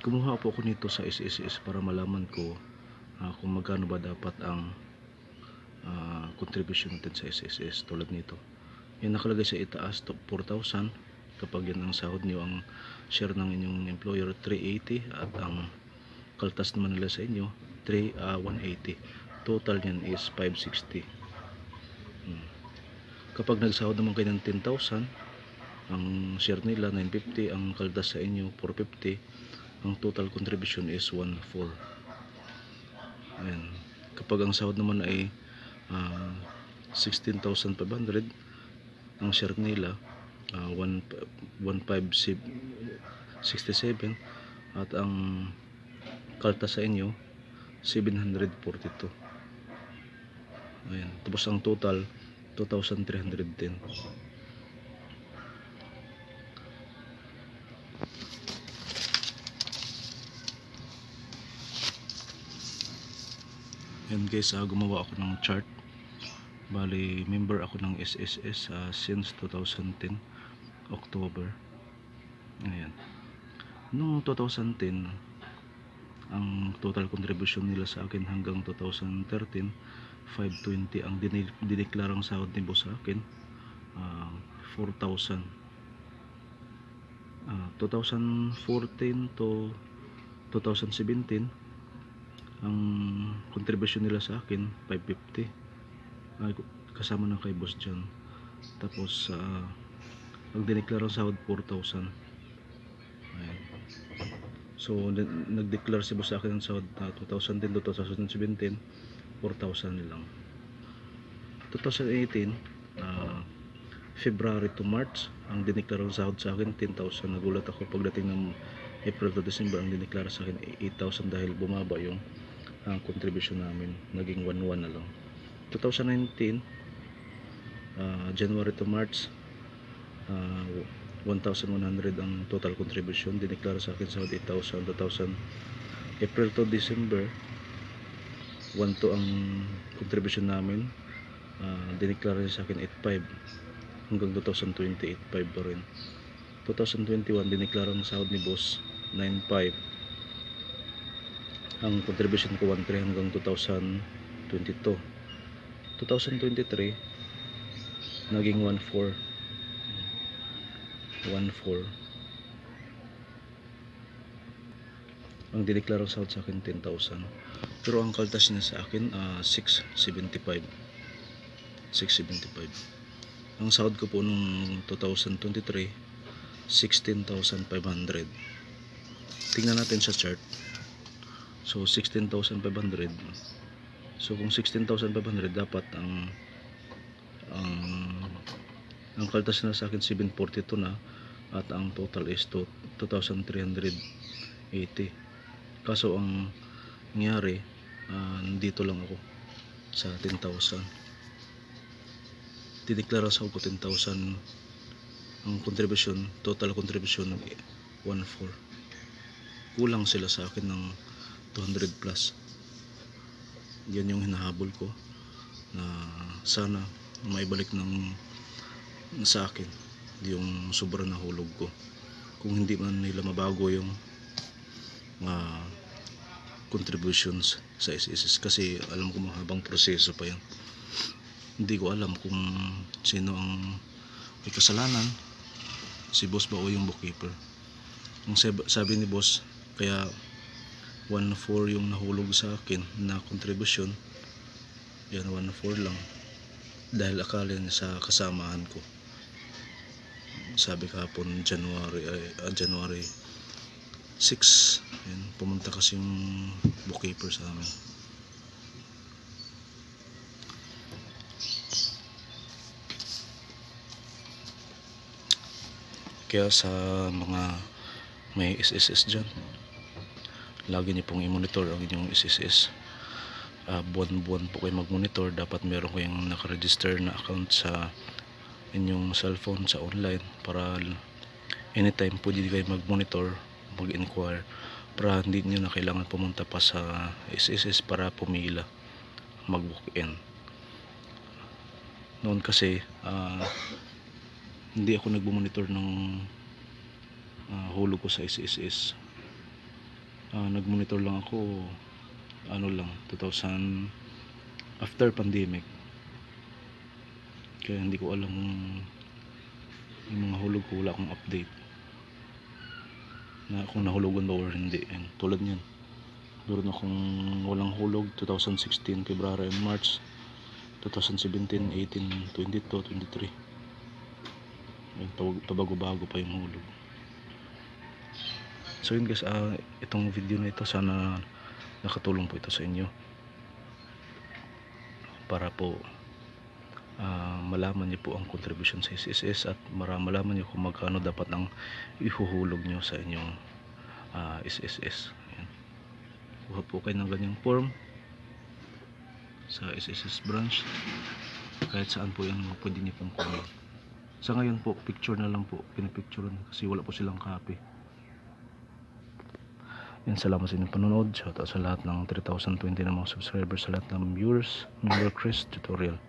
kumuha po ako nito sa SSS para malaman ko ah, kung magkano ba dapat ang ah, contribution natin sa SSS tulad nito. Yung nakalagay sa itaas to 4,000 kapag yan ang sahod niyo ang share ng inyong employer 380 at ang kaltas naman nila sa inyo 3 ah, 180 total niyan is 560 Hmm. kapag nagsahod naman kayo ng 10,000 ang share nila 950 ang kaltas sa inyo 450 ang total contribution is 1.4 ayan. Kapag ang sahod naman ay ah, 16,500 ang share nila ah, 1 1,567 at ang kaltas sa inyo 742 ayan. Tapos ang total 2,310 Yan guys, ah, gumawa ako ng chart. Bali, member ako ng SSS ah, since 2010, October. Ayan. Noong 2010, ang total contribution nila sa akin hanggang 2013, 520 ang dineklarang sahod ni boss sa akin. ah, 4,000. Ah, 2014 to 2017, ang contribution nila sa akin 550 ay, kasama na kay boss dyan. Tapos uh, ang dineklarang sahod 4,000 Ayan. so nag-declare si boss sa akin ng sahod na 2010 to 2017 4,000 nilang 2018 ah, February to March ang dineklarang sahod sa akin 10,000 nagulat ako pagdating ng April to December ang dineklara sa akin 8,000 dahil bumaba yung ang contribution namin naging 1-1 na lang. 2019 ah, January to March ah, 1,100 ang total contribution. Dineklara sa akin sa 8,000 2,000 April to December 1 to ang contribution namin. Uh, dineklara sa akin 8,500 hanggang 2020 8,500 pa rin. 2021 dineklara ng sahod ni boss 9,500 ang contribution ko 1.3 hanggang 2022 2023 naging 1.4 1.4 ang dineklarang sahod sa akin 10,000 pero ang kaltas niya sa akin ah, 675 675 ang sahod ko po nung 2023 16,500 tingnan natin sa chart So 16,500. So kung 16,500 dapat ang ang ang kaltas na sa akin 742 na at ang total is to 2,380. Kaso ang nangyari ah, nandito lang ako sa 10,000. Dineklara sa ako 10,000 ang contribution, total contribution 1,4. Kulang sila sa akin ng 200 plus. Yan yung hinahabol ko na sana maibalik ng sa akin yung sobra na hulog ko. Kung hindi man nila mabago yung uh, contributions sa SSS kasi alam ko mahabang proseso pa yan hindi ko alam kung sino ang may kasalanan. Si boss ba o yung bookkeeper. Sab- sabi ni boss kaya 1.4 yung nahulog sa akin na contribution yan 1.4 lang. Dahil akala niya sa kasamahan ko. Sabi kahapon January ay, ah, January 6 yan, pumunta kasi yung bookkeeper sa amin. Kaya sa mga may SSS dyan lagi niyo pong i-monitor ang inyong SSS uh, buwan-buwan po kayo mag-monitor. Dapat meron kayong nakaregister na account sa inyong cellphone sa online para anytime pwede kayo mag-monitor mag-inquire. Para hindi nyo na kailangan pumunta pa sa SSS para pumila mag-walk-in. Noon kasi uh, hindi ako nagmumonitor ng uh, hulog ko sa SSS Ah, nag-monitor lang ako ano lang 2000 after pandemic. Kaya hindi ko alam yung mga hulog ko wala akong update. Na kung nahulugan ba or hindi Yan, tulad niyan. Meron akong walang hulog 2016 February and March 2017 18 22 23 Yan, tawag- pabago-bago pa yung hulog so yun guys ah, itong video na ito sana nakatulong po ito sa inyo. Para po ah, malaman niyo po ang contribution sa SSS at para malaman niyo kung magkano dapat ang ihuhulog niyo sa inyong ah, SSS Ayan. kuha po kayo ng ganyang form sa SSS branch. Kahit saan po yan pwede niyo pong kunin. Sa ngayon po picture na lang po. Pinipicturean kasi wala po silang copy yan, salamat sa inyong panonood. Shoutout sa lahat ng 3,020 na mga subscribers, sa lahat ng viewers, member Chris Tutorial.